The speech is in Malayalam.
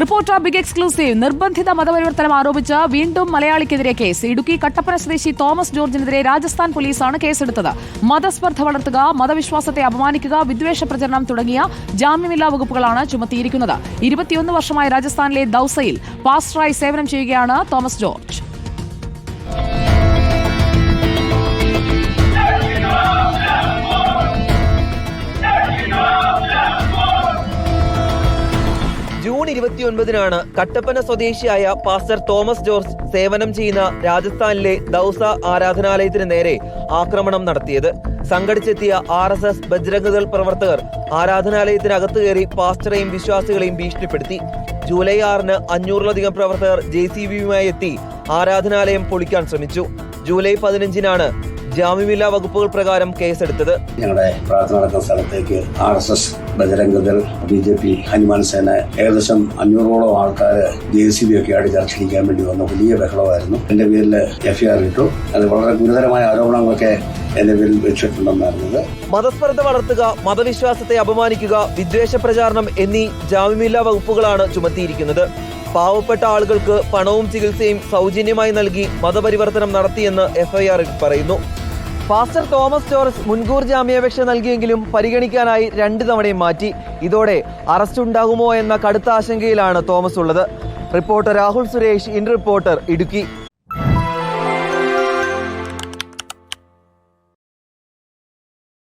റിപ്പോർട്ടർ ബിഗ് എക്സ്ക്ലൂസീവ് നിർബന്ധിത മതപരിവർത്തനം ആരോപിച്ച് വീണ്ടും മലയാളിക്കെതിരെ കേസ്. ഇടുക്കി കട്ടപ്പന സ്വദേശി തോമസ് ജോർജിനെതിരെ രാജസ്ഥാൻ പോലീസാണ് കേസെടുത്തത്. മതസ്പർദ്ധ വളർത്തുക മതവിശ്വാസത്തെ അപമാനിക്കുക വിദ്വേഷ പ്രചരണം തുടങ്ങിയ ജാമ്യമില്ലാ വകുപ്പുകളാണ് ചുമത്തിയിരിക്കുന്നത്. ഇരുപത്തിയൊന്ന് വർഷമായി രാജസ്ഥാനിലെ ദൌസയിൽ പാസ്റ്ററായി സേവനം ചെയ്യുകയാണ് തോമസ് ജോർജ്. ഇരുപത്തിയൊൻപതിനാണ് കട്ടപ്പന സ്വദേശിയായ പാസ്റ്റർ തോമസ് ജോർജ് സേവനം ചെയ്യുന്ന രാജസ്ഥാനിലെ ദൌസ ആരാധനാലയത്തിന് നേരെ ആക്രമണം നടത്തിയത്. സംഘടിച്ചെത്തിയ ആർ എസ് എസ് ബജ്രംഗദൾ പ്രവർത്തകർ ആരാധനാലയത്തിനകത്ത് കയറി പാസ്റ്ററെയും വിശ്വാസികളെയും ഭീഷണിപ്പെടുത്തി. ജൂലൈ ആറിന് അഞ്ഞൂറിലധികം പ്രവർത്തകർ ജെ സി ബിയുമായി എത്തി ആരാധനാലയം പൊളിക്കാൻ ശ്രമിച്ചു. ജൂലൈ പതിനഞ്ചിനാണ് ജാമ്യമില്ലാ വകുപ്പുകൾ പ്രകാരം കേസെടുത്തത് ഞങ്ങളുടെ പ്രാർത്ഥന നടക്കുന്ന സ്ഥലത്തേക്ക് R S S Bajrangdal B J P Hanuman Sena ഏകദേശം അഞ്ഞൂറോളം ആൾക്കാർ ജെ സി ബി ഒക്കെ ആയിട്ട് ചർച്ചയിക്കാൻ വേണ്ടി വന്ന വലിയ ബഹളമായിരുന്നു. എന്റെ പേരിൽ എഫ്ഐആർ ഇട്ടു. അത് വളരെ ഗുരുതരമായ ആരോപണങ്ങളൊക്കെ എന്റെ പേരിൽ വെച്ചിട്ടുണ്ടെന്നായിരുന്നത്. മതസ്പർദ്ധ വളർത്തുക മതവിശ്വാസത്തെ അപമാനിക്കുക വിദ്വേഷ പ്രചാരണം എന്നീ ജാമ്യമില്ലാ വകുപ്പുകളാണ് ചുമത്തിയിരിക്കുന്നത്. പാവപ്പെട്ട ആളുകൾക്ക് പണവും ചികിത്സയും സൗജന്യമായി നൽകി മതപരിവർത്തനം നടത്തിയെന്ന് എഫ്ഐആറിൽ പറയുന്നു. പാസ്റ്റർ തോമസ് ജോർജ് മുൻകൂർ ജാമ്യാപേക്ഷ നൽകിയെങ്കിലും പരിഗണിക്കാനായി രണ്ടു തവണയും മാറ്റി. ഇതോടെ അറസ്റ്റ് ഉണ്ടാകുമോ എന്ന കടുത്ത ആശങ്കയിലാണ് തോമസ് ഉള്ളത്. Reporter Rahul Suresh in reporter Idukki.